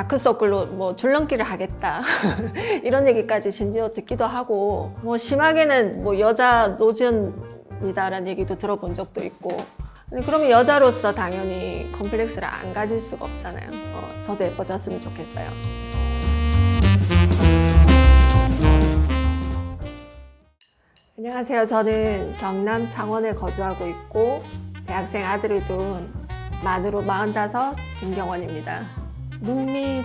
다크서클로 뭐 줄넘기를 하겠다 이런 얘기까지 심지어 듣기도 하고 뭐 심하게는 뭐 여자 노전이다라는 얘기도 들어본 적도 있고 그러면 여자로서 당연히 컴플렉스를 안 가질 수가 없잖아요. 어, 저도 예뻐졌으면 좋겠어요. 안녕하세요. 저는 경남 창원에 거주하고 있고 대학생 아들을 둔 만으로 45 김경원입니다. 눈밑이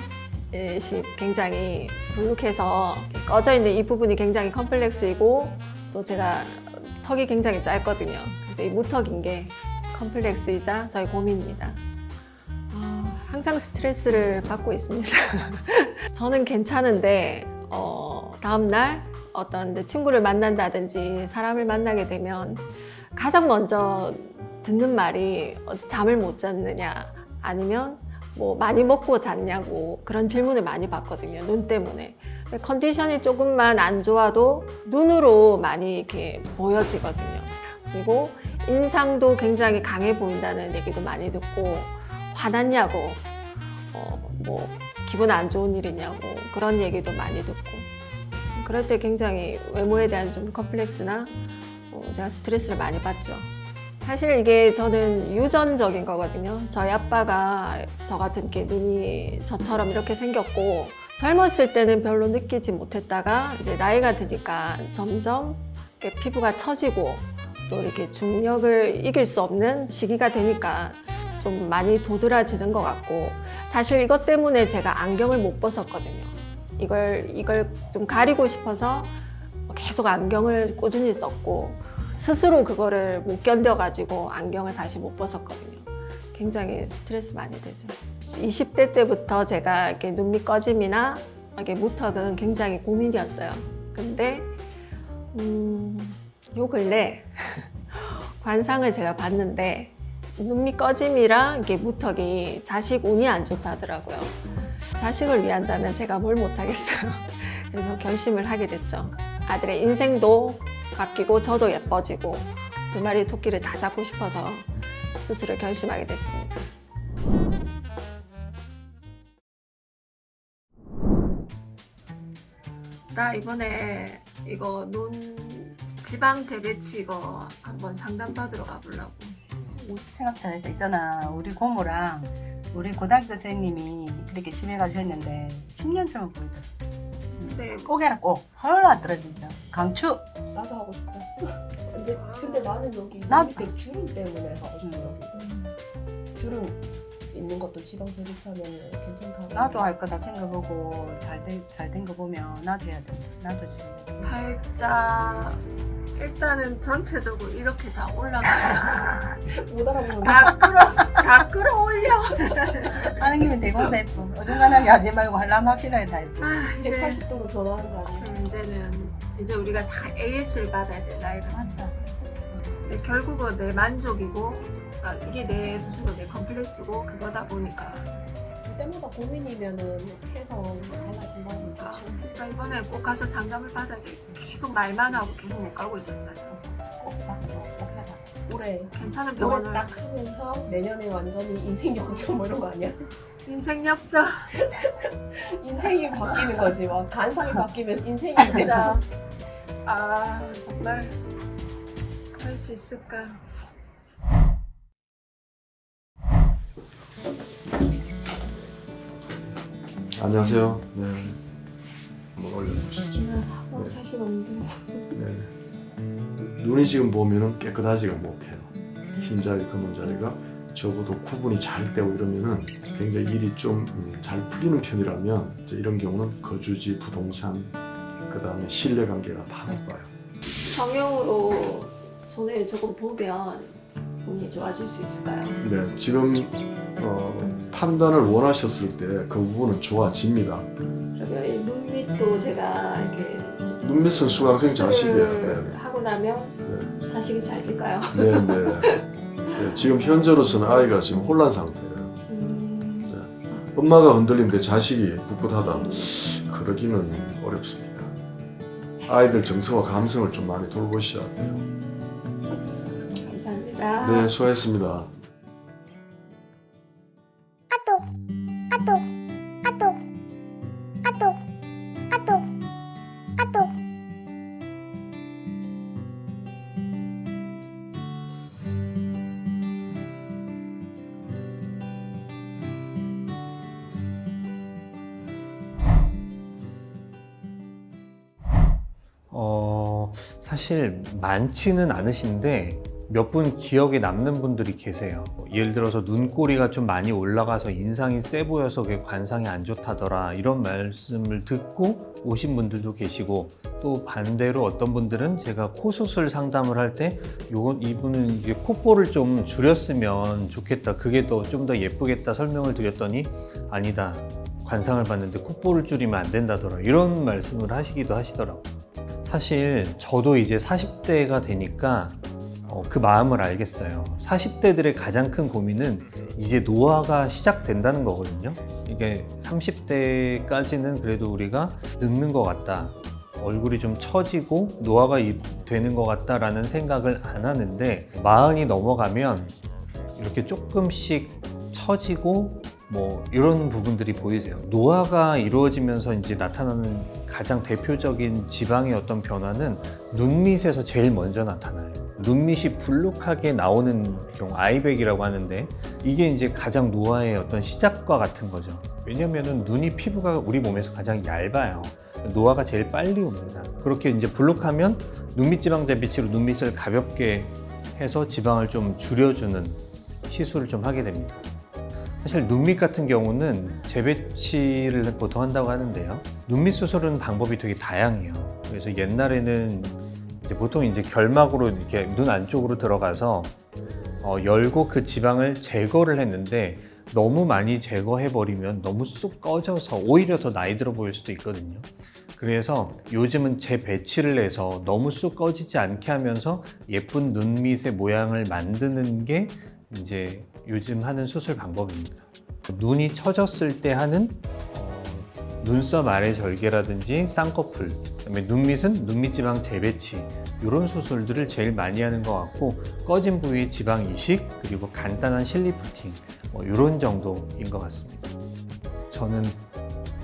굉장히 불룩해서 꺼져 있는 이 부분이 굉장히 컴플렉스이고 또 제가 턱이 굉장히 짧거든요. 그래서 이 무턱인 게 컴플렉스이자 저희 고민입니다. 어, 항상 스트레스를 받고 있습니다. 저는 괜찮은데 어, 다음날 어떤 내 친구를 만난다든지 사람을 만나게 되면 가장 먼저 듣는 말이 잠을 못 잤느냐 아니면 뭐 많이 먹고 잤냐고 그런 질문을 많이 받거든요. 눈 때문에. 컨디션이 조금만 안 좋아도 눈으로 많이 이렇게 보여지거든요. 그리고 인상도 굉장히 강해 보인다는 얘기도 많이 듣고 화났냐고 어, 뭐 기분 안 좋은 일이냐고 그런 얘기도 많이 듣고 그럴 때 굉장히 외모에 대한 좀 컴플렉스나 어, 제가 스트레스를 많이 받죠. 사실 이게 저는 유전적인 거거든요. 저희 아빠가 저 같은 게 눈이 저처럼 이렇게 생겼고 젊었을 때는 별로 느끼지 못했다가 이제 나이가 드니까 점점 피부가 처지고 또 이렇게 중력을 이길 수 없는 시기가 되니까 좀 많이 도드라지는 것 같고 사실 이것 때문에 제가 안경을 못 벗었거든요. 이걸 이걸 좀 가리고 싶어서 계속 안경을 꾸준히 썼고 스스로 그거를 못 견뎌가지고 안경을 다시 못 벗었거든요. 굉장히 스트레스 많이 되죠. 20대 때부터 제가 이렇게 눈밑 꺼짐이나 이렇게 무턱은 굉장히 고민이었어요. 근데 음, 요 근래 관상을 제가 봤는데 눈밑 꺼짐이랑 이게 무턱이 자식 운이 안 좋다 하더라고요. 자식을 위한다면 제가 뭘 못하겠어요. 그래서 결심을 하게 됐죠. 아들의 인생도 바뀌고 저도 예뻐지고 두 마리 토끼를 다 잡고 싶어서 수술을 결심하게 됐습니다. 나 이번에 이거 눈 지방 재배치 이거 한번 상담 받으러 가보려고. 생각 잘했어 있잖아 우리 고모랑 우리 고등학교 선생님이 그렇게 심해가지고 했는데 10년 전만 보이더라 근 데 고개랑 꼭 헐라 떨어진다. 강추. 나도 하고 싶다. 근데 근데 나는 여기 나- 밑에 주름 때문에 하고 싶더라고. 주름 있는 것도 지방 세비차면 괜찮다고. 나도 할 거다 챙겨보고 잘된 거 보면 나도 해야 돼. 나도 지금. 팔자 일단은 전체적으로 이렇게 다 올라가요. 못 알아보는 다 끌어 다 끌어올려. 하는 김에 대공사 예뻐 어중간하게 하지 말고 할라면 확실하게 다 해줘 아, 이제 180도로 변하는 거 아니야? 그럼 이제는 이제 우리가 다 AS를 받아야 돼 나이가. 맞다 근데 결국은 내 만족이고 그러니까 이게 내 스스로 내 컴플렉스고 그거다 보니까 그때마다 고민이면은 해서 달라진다면 그러니까 이번에 꼭 가서 상담을 받아야 돼. 계속 말만 하고 계속 못 가고 있었잖아요. 꼭 잡고 꼭 해라 올해 괜찮은 올해 병원을 딱 하면서 내년에 완전히 인생 역전 뭐 이런 거 아니야? 인생 역전 인생이 바뀌는 거지. 막 간상이 바뀌면 인생이 이제 진짜 아 정말 그럴 수 있을까? 안녕하세요. 네. 한번 올려보시죠. 어, 사실 없는데. 네. 눈이 지금 보면은 깨끗하지가 못해요. 흰 자리, 검은 자리가 적어도 구분이 잘 되고 이러면은 굉장히 일이 좀 잘 풀리는 편이라면 이런 경우는 거주지, 부동산, 그 다음에 신뢰 관계가 다 나빠요. 성형으로 손을 조금 보면 운이 좋아질 수 있을까요? 네, 지금 어, 판단을 원하셨을 때 그 부분은 좋아집니다. 그러면 이 눈밑도 제가 이렇게 좀 눈밑은 수강생 자식이에요. 수술을 하고 나면 네. 자식이 잘 될까요? 네, 네. 네, 지금 현재로서는 아이가 지금 혼란 상태예요. 음, 엄마가 흔들리는데 자식이 꿋꿋하다. 그러기는 어렵습니다. 아이들 정서와 감성을 좀 많이 돌보셔야 돼요. 감사합니다. 네, 수고하셨습니다. 아또 아또 사실 많지는 않으신데 몇 분 기억에 남는 분들이 계세요. 뭐 예를 들어서 눈꼬리가 좀 많이 올라가서 인상이 세 보여서 그게 관상이 안 좋다더라 이런 말씀을 듣고 오신 분들도 계시고 또 반대로 어떤 분들은 제가 코 수술 상담을 할 때 요건 이분은 이게 콧볼을 좀 줄였으면 좋겠다 그게 더 좀 더 예쁘겠다 설명을 드렸더니 아니다 관상을 봤는데 콧볼을 줄이면 안 된다더라 이런 말씀을 하시기도 하시더라고요. 사실 저도 이제 40대가 되니까 어, 그 마음을 알겠어요. 40대들의 가장 큰 고민은 이제 노화가 시작된다는 거거든요. 이게 30대까지는 그래도 우리가 늙는 것 같다. 얼굴이 좀 처지고 노화가 이- 되는 것 같다라는 생각을 안 하는데 마흔이 넘어가면 이렇게 조금씩 처지고 뭐 이런 부분들이 보이세요. 노화가 이루어지면서 이제 나타나는 가장 대표적인 지방의 어떤 변화는 눈밑에서 제일 먼저 나타나요. 눈밑이 불룩하게 나오는 경우 아이백이라고 하는데 이게 이제 가장 노화의 어떤 시작과 같은 거죠. 왜냐면은 눈이 피부가 우리 몸에서 가장 얇아요. 노화가 제일 빨리 옵니다. 그렇게 이제 불룩하면 눈밑 지방 재배치로 눈밑을 가볍게 해서 지방을 좀 줄여주는 시술을 좀 하게 됩니다. 사실 눈밑 같은 경우는 재배치를 보통 한다고 하는데요. 눈밑 수술은 방법이 되게 다양해요. 그래서 옛날에는 이제 보통 이제 결막으로 이렇게 눈 안쪽으로 들어가서 어, 열고 그 지방을 제거를 했는데 너무 많이 제거해 버리면 너무 쑥 꺼져서 오히려 더 나이 들어 보일 수도 있거든요. 그래서 요즘은 재배치를 해서 너무 쑥 꺼지지 않게 하면서 예쁜 눈 밑의 모양을 만드는 게 이제 요즘 하는 수술 방법입니다. 눈이 처졌을 때 하는 어, 눈썹 아래 절개라든지 쌍꺼풀, 그다음에 눈밑은 눈밑 지방 재배치 이런 수술들을 제일 많이 하는 것 같고 꺼진 부위 지방 이식 그리고 간단한 실리프팅 뭐 이런 정도인 것 같습니다. 저는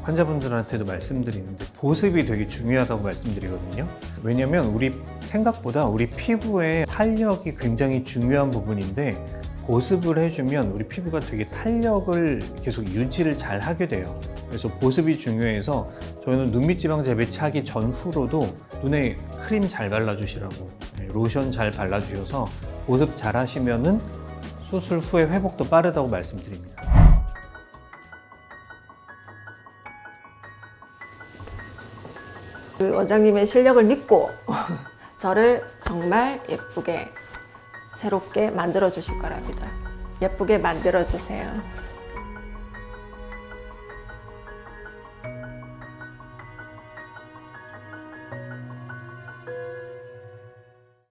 환자분들한테도 말씀드리는데 보습이 되게 중요하다고 말씀드리거든요. 왜냐면 우리 생각보다 우리 피부의 탄력이 굉장히 중요한 부분인데 보습을 해주면 우리 피부가 되게 탄력을 계속 유지를 잘 하게 돼요. 그래서 보습이 중요해서 저는 눈밑 지방 재배치하기 전후로도 눈에 크림 잘 발라주시라고 네, 로션 잘 발라주셔서 보습 잘 하시면은 수술 후에 회복도 빠르다고 말씀드립니다. 그 원장님의 실력을 믿고 저를 정말 예쁘게 새롭게 만들어 주실 거랍니다. 예쁘게 만들어 주세요.